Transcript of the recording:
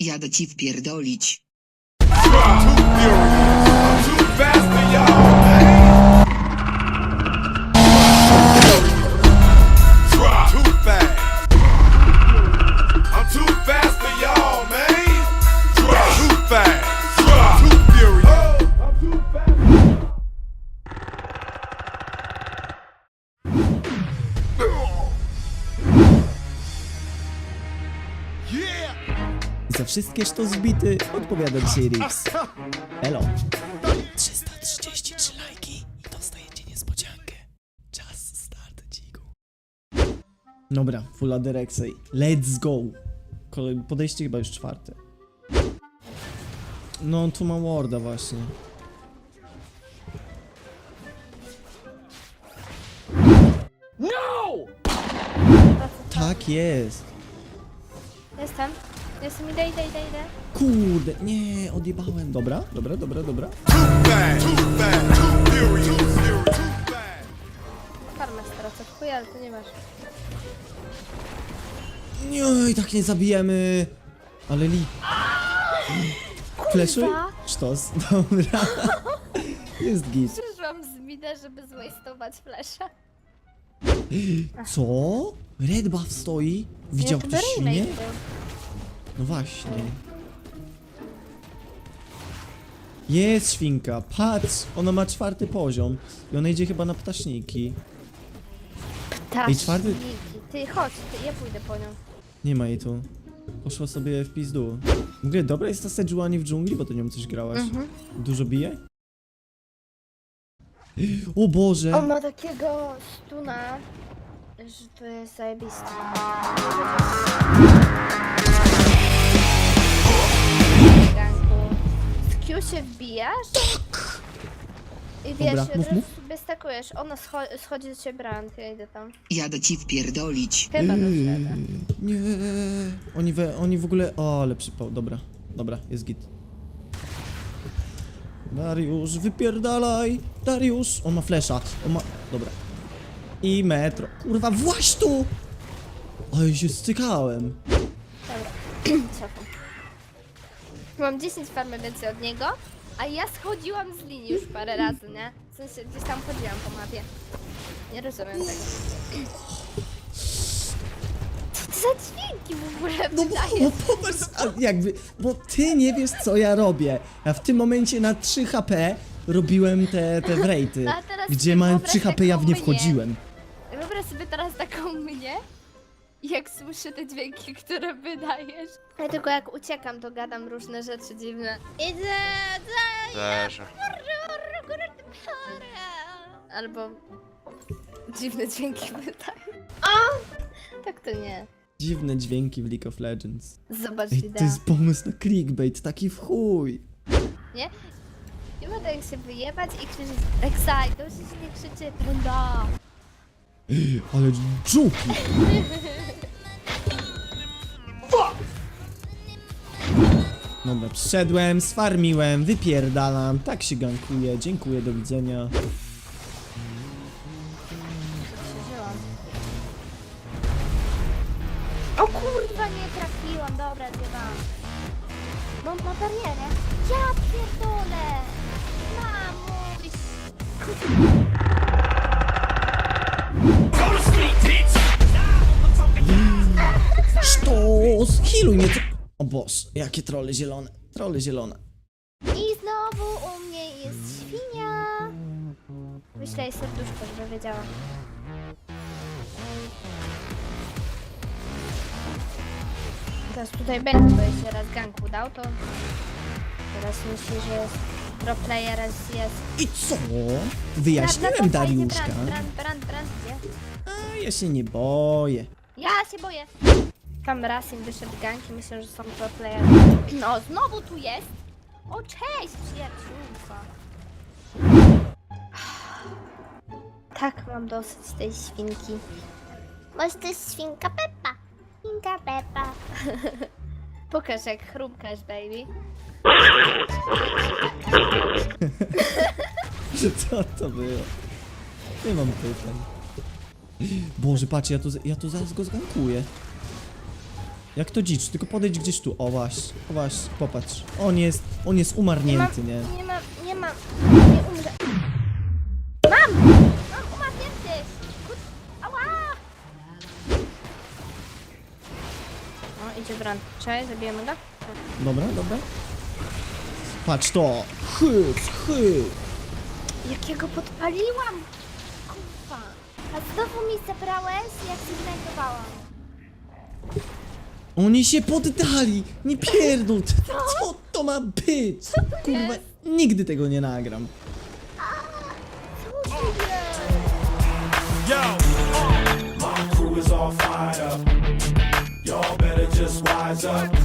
Jadę ci wpierdolić. Za wszystkie sztos zbity odpowiada dzisiaj Rix. Elo. 333 lajki i dostajecie niespodziankę. Czas start dziku. Dobra, full Aderexej. Let's go. Kolej, podejście chyba już czwarte. No, tu ma Warda właśnie. Tak jest. Jestem. Jestem, idę, idę, idę, idę. Kurde, nie, odjebałem. Dobra, dobra, dobra, dobra. Farmę stracę w chuj, ale to nie masz. Nie, i tak nie zabijemy. Ale li. Fleszuj? Sztos, dobra. Jest git. Przyszłam z mida, żeby zwastować flesza. Co? Red buff stoi? Widział ktoś remake mnie? był. No właśnie. Jest świnka, patrz! Ona ma czwarty poziom. I ona idzie chyba na ptaszniki. Ej, czwarty- Ptaszniki. Ty chodź, ty, ja pójdę po nią. Nie ma jej tu. Poszła sobie w pizdu. W ogóle dobra jest ta Sejuani w dżungli, bo to nią coś grałaś. Mhm. Dużo bije? O Boże! On ma takiego stuna, że to jest zajebiste. Się wbijasz? Tak! I wiesz, Dobra, mów, że mów. sobie stakujesz. Ona scho- schodzi do ciebie brand, ja idę tam. Jadę ci wpierdolić. Chyba do ciebie. Nie, oni, we, oni w ogóle. O, ale przypał. Dobra, dobra, jest git. Dariusz, wypierdalaj! Dariusz! On ma flesza. On ma. Dobra. I metro. Kurwa, właś tu! Oj, się stykałem. Dobra, cofam. Mam 10 farmy więcej od niego, a ja schodziłam z linii już parę razy, nie? W sensie gdzieś tam chodziłam po mapie. Nie rozumiem tego. Co to za dźwięki w ogóle No wydaje? bo popatrz, a jakby, bo ty nie wiesz co ja robię. Ja w tym momencie na 3 HP robiłem te, te wrejty. No, a teraz Gdzie sobie mam wyobraź 3 HP, ja w nie mnie. wchodziłem. Wyobraź sobie teraz taką mnie, jak słyszę te dźwięki, które wydajesz. Ja tylko jak uciekam, to gadam różne rzeczy dziwne. Idę, Leży. Albo dziwne dźwięki wydaję. A! Tak to nie. Dziwne dźwięki w League of Legends. Zobacz Ej, to jest pomysł na clickbait, taki w chuj. Nie? Nie będę jak się wyjebać i krzyczeć Rek'Sai, to już się nie krzyczy Panda. Ale dżuki. Dobra, przyszedłem, sfarmiłem, wypierdalam, tak się gankuje, dziękuję, do widzenia. Przeżyłam. O kurwa, nie trafiłam, dobra, zjebałam. Bo ma barierę. Ja pierdolę! Mamuś! Sztos! Healuj mnie! ty- O Boże, jakie trole zielone, trole zielone. I znowu u mnie jest świnia. Wyślę jej serduszko, żeby wiedziała. Teraz tutaj będzie, bo jeśli raz ganku dał, to teraz myśli, że jest pro player jest, jest. I co? Wyjaśniłem na- na- Dariuszka. Brand, brand, brand, brand, gdzie? A ja się nie boję. Ja się boję. Tam raz im wyszedł gank i myślę, że są pro player. No, znowu tu jest. O, cześć, przyjaciółka. Tak, mam dosyć tej świnki. Może to jest świnka Peppa. Świnka Peppa. Pokaż jak chrumkasz, baby. Co to było? Nie mam pytań. Boże, patrz, ja tu, ja tu zaraz go zgankuję. Jak to dzicz, tylko podejdź gdzieś tu. O właśnie, o właśnie, popatrz. On jest, on jest umarnięty, nie? Nie mam, nie mam, nie umrę. Mam! Mam umarnięty! Kur... Ała! O, idzie Bran. Cześć, zabijemy go? Dobra, dobra. Patrz to! Hyc, hyc! Jakiego podpaliłam? Kurwa. A znowu mi zabrałeś, jak się znajdowałam. Oni się poddali! Nie pierdol! Co to ma być? Kurwa, nigdy tego nie nagram. Yo, My crew is all fired up. Y'all better just wise up.